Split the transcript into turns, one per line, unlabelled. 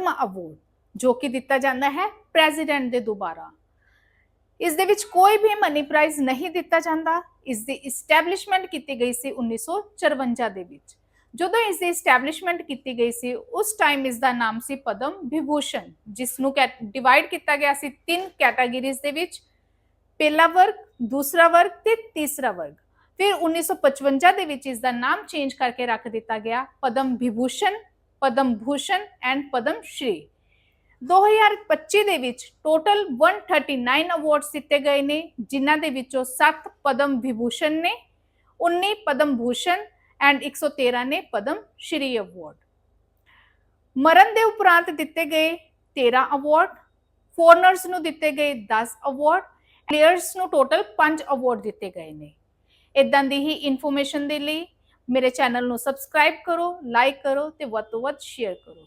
Padma award ਜੋ ਕਿ ਦਿੱਤਾ ਜਾਂਦਾ ਹੈ ਪ੍ਰੈਜ਼ੀਡੈਂਟ ਦੇ ਦੁਬਾਰਾ। ਇਸ ਦੇ ਵਿੱਚ ਕੋਈ ਵੀ ਮਨੀ ਪ੍ਰਾਈਜ਼ ਨਹੀਂ ਦਿੱਤਾ ਜਾਂਦਾ। ਇਸ ਦੀ ਇਸਟੈਬਲਿਸ਼ਮੈਂਟ ਕੀਤੀ ਗਈ ਸੀ 1954 ਦੇ ਵਿੱਚ। ਜਦੋਂ ਇਸ ਦੀ ਇਸਟੈਬਲਿਸ਼ਮੈਂਟ ਕੀਤੀ ਗਈ ਸੀ, ਉਸ ਟਾਈਮ ਇਸ ਦਾ ਨਾਮ ਸੀ ਪਦਮ ਵਿਭੂਸ਼ਣ, ਜਿਸ ਨੂੰ ਡਿਵਾਈਡ ਕੀਤਾ ਗਿਆ ਸੀ ਤਿੰਨ ਕੈਟਾਗਰੀਜ਼ ਦੇ ਵਿੱਚ। ਪਹਿਲਾ ਵਰਗ, ਦੂਸਰਾ ਵਰਗ ਤੇ ਤੀਸਰਾ ਵਰਗ। ਫਿਰ 1955 ਦੇ ਵਿੱਚ ਇਸ ਦਾ ਨਾਮ ਚੇਂਜ ਕਰਕੇ ਰੱਖ ਦਿੱਤਾ ਗਿਆ, ਪਦਮ ਵਿਭੂਸ਼ਣ। ਪਦਮ ਭੂਸ਼ਣ ਐਂਡ ਪਦਮ ਸ਼੍ਰੀ। 2025 ਦੇ ਵਿੱਚ ਟੋਟਲ 139 ਅਵਾਰਡਸ ਦਿੱਤੇ ਗਏ ਨੇ, ਜਿਨ੍ਹਾਂ ਦੇ ਵਿੱਚੋਂ 7 ਪਦਮ ਵਿਭੂਸ਼ਣ ਨੇ 19 ਪਦਮ ਭੂਸ਼ਣ ਐਂਡ 113 ਨੇ ਪਦਮ ਸ਼੍ਰੀ ਅਵਾਰਡ ਮਰਨ ਦੇ ਉਪਰੰਤ ਦਿੱਤੇ ਗਏ 13 ਅਵਾਰਡ ਫੋਰਨਰਸ ਨੂੰ ਦਿੱਤੇ ਗਏ 10 ਅਵਾਰਡ ਪਲੇਅਰਸ ਨੂੰ ਟੋਟਲ 5 ਅਵਾਰਡ ਦਿੱਤੇ ਗਏ ਨੇ। ਇਦਾਂ ਦੀ ਹੀ ਇਨਫੋਰਮੇਸ਼ਨ ਦੇ ਲਈ ਮੇਰੇ ਚੈਨਲ ਨੂੰ ਸਬਸਕ੍ਰਾਈਬ ਕਰੋ ਲਾਈਕ ਕਰੋ ਤੇ ਵੱਧ ਤੋਂ ਵੱਧ ਸ਼ੇਅਰ ਕਰੋ।